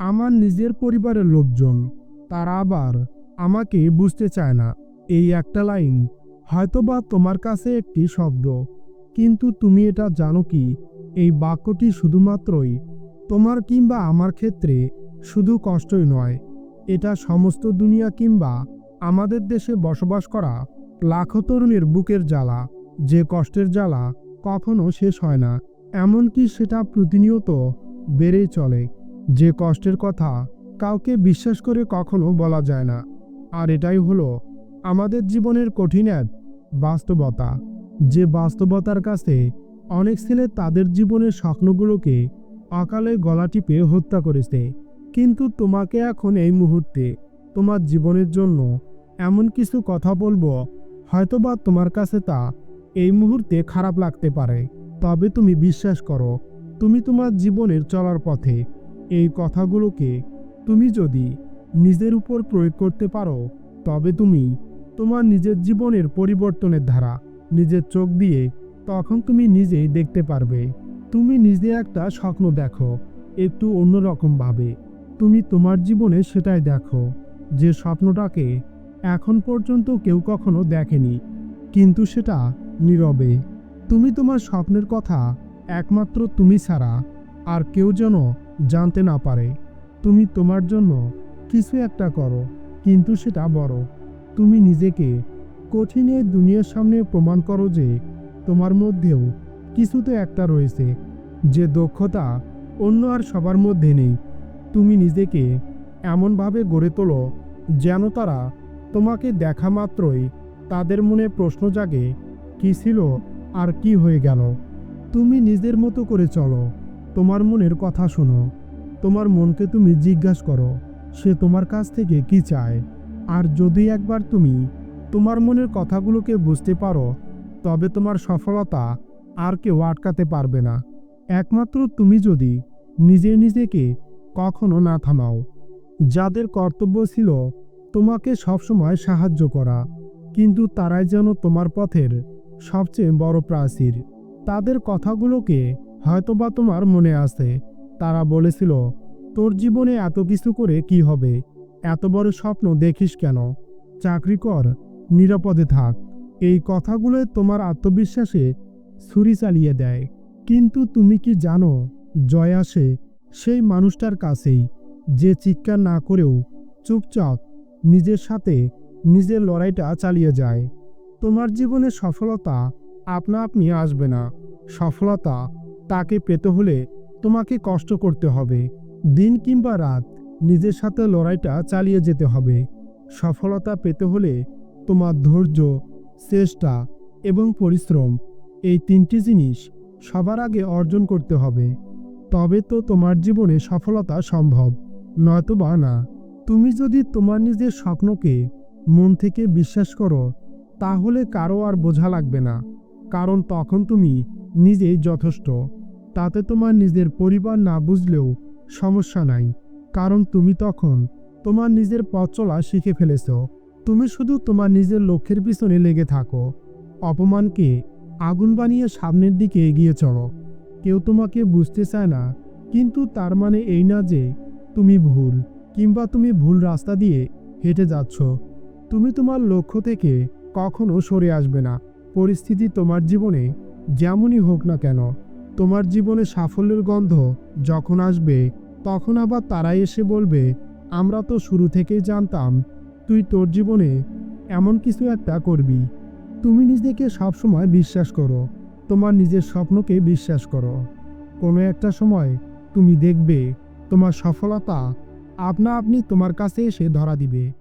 আমার নিজের পরিবারের লোকজন, তারা আবার আমাকে বুঝতে চায় না। এই একটা লাইন, হয়তোবা তোমার কাছে একটি শব্দ, কিন্তু তুমি এটা জানো কি? এই বাক্যটি শুধুমাত্রই তোমার কিংবা আমার ক্ষেত্রে শুধু কষ্টই নয়। এটা সমস্ত দুনিয়া কিংবা আমাদের দেশে বসবাস করা লাখো তরুণের বুকের জ্বালা, যে কষ্টের জ্বালা কখনো শেষ হয় না, এমনকি সেটা প্রতিনিয়ত বেড়েই চলে। যে কষ্টের কথা কাউকে বিশ্বাস করে কখনো বলা যায় না। আর এটাই হলো আমাদের জীবনের কঠিন এক বাস্তবতা। যে বাস্তবতার কাছে অনেক ছেলে তাদের জীবনের স্বপ্নগুলোকে অকালে গলা টিপে হত্যা করেছে। কিন্তু তোমাকে এখন এই মুহূর্তে তোমার জীবনের জন্য এমন কিছু কথা বলব, হয়তোবা তোমার কাছে তা এই মুহূর্তে খারাপ লাগতে পারে। তবে তুমি বিশ্বাস করো, তুমি তোমার জীবনের চলার পথে এই কথাগুলোকে তুমি যদি নিজের উপর প্রয়োগ করতে পারো, তবে তুমি তোমার নিজের জীবনের পরিবর্তনের ধারা নিজের চোখ দিয়ে তখন তুমি নিজেই দেখতে পারবে। তুমি নিজে একটা স্বপ্ন দেখো, একটু অন্যরকমভাবে। তুমি তোমার জীবনে সেটাই দেখো, যে স্বপ্নটাকে এখন পর্যন্ত কেউ কখনো দেখেনি, কিন্তু সেটা নীরবে। তুমি তোমার স্বপ্নের কথা একমাত্র তুমি ছাড়া, আর কেউ যেন জানতে না পারে। তুমি তোমার জন্য কিছু একটা করো, কিন্তু সেটা বড়। তুমি নিজেকে কঠিনে দুনিয়ার সামনে প্রমাণ করো যে তোমার মধ্যেও কিছু তো একটা রয়েছে, যে দক্ষতা অন্য আর সবার মধ্যে নেই। তুমি নিজেকে এমনভাবে গড়ে তোলো যেন তারা তোমাকে দেখা মাত্রই তাদের মনে প্রশ্ন জাগে, কি ছিল আর কি হয়ে গেল। তুমি নিজের মতো করে চলো। তোমার মনের কথা শোনো। তোমার মনকে তুমি জিজ্ঞাসা করো, সে তোমার কাছ থেকে কি চায়? আর যদি একবার তুমি তোমার মনের কথাগুলোকে বুঝতে পারো, তবে তোমার সফলতা আর কেউ আটকাতে পারবে না। একমাত্র তুমি যদি নিজে নিজেকে কখনো না থামাও। যাদের কর্তব্য ছিল তোমাকে সবসময় সাহায্য করা, কিন্তু তারাই যেন তোমার পথের সবচেয়ে বড় প্রাচীর। তাদের কথাগুলোকে হয়তোবা তোমার মনে আছে। তারা বলেছিল, তোর জীবনে এত কিছু করে কি হবে? এত বড় স্বপ্ন দেখিস কেন? চাকরি কর, নিরাপদে থাক। এই কথাগুলোই তোমার আত্মবিশ্বাসে ছুরি চালিয়ে দেয়। কিন্তু তুমি কি জানো, জয় আসে সেই মানুষটার কাছেই, যে চিৎকার না করেও চুপচাপ নিজের সাথে নিজের লড়াইটা চালিয়ে যায়। তোমার জীবনে সফলতা আপনা আপনি আসবে না। সফলতা তাকে পেতে হলে তোমাকে কষ্ট করতে হবে। দিন কিংবা রাত নিজের সাথে লড়াইটা চালিয়ে যেতে হবে। সফলতা পেতে হলে তোমার ধৈর্য, চেষ্টা এবং পরিশ্রম এই তিনটি জিনিস সবার আগে অর্জন করতে হবে। তবে তো তোমার জীবনে সফলতা সম্ভব, নয়তোবা না। তুমি যদি তোমার নিজের স্বপ্নকে মন থেকে বিশ্বাস করো, তাহলে কারও আর বোঝা লাগবে না। কারণ তখন তুমি নিজেই যথেষ্ট। তাতে তোমার নিজের পরিবার না বুঝলেও সমস্যা নাই। কারণ তুমি তখন তোমার নিজের পথ চলা শিখে ফেলেছ। তুমি শুধু তোমার নিজের লক্ষ্যের পিছনে লেগে থাকো। অপমানকে আগুন বানিয়ে সামনের দিকে এগিয়ে চলো। কেউ তোমাকে বুঝতে চায় না, কিন্তু তার মানে এই না যে তুমি ভুল, কিংবা তুমি ভুল রাস্তা দিয়ে হেঁটে যাচ্ছ। তুমি তোমার লক্ষ্য থেকে কখনো সরে আসবে না। পরিস্থিতি তোমার জীবনে যেমনই হোক না কেন তোমার জীবনে সাফল্যের গন্ধ যখন আসবে, তখন আবার তারাই এসে বলবে, আমরা তো শুরু থেকেই জানতাম তুই তোর জীবনে এমন কিছু একটা করবি। তুমি নিজেকে সবসময় বিশ্বাস করো, তোমার নিজের স্বপ্নকে বিশ্বাস করো। কোনো একটা সময় তুমি দেখবে তোমার সফলতা আপনা আপনি তোমার কাছে এসে ধরা দিবে।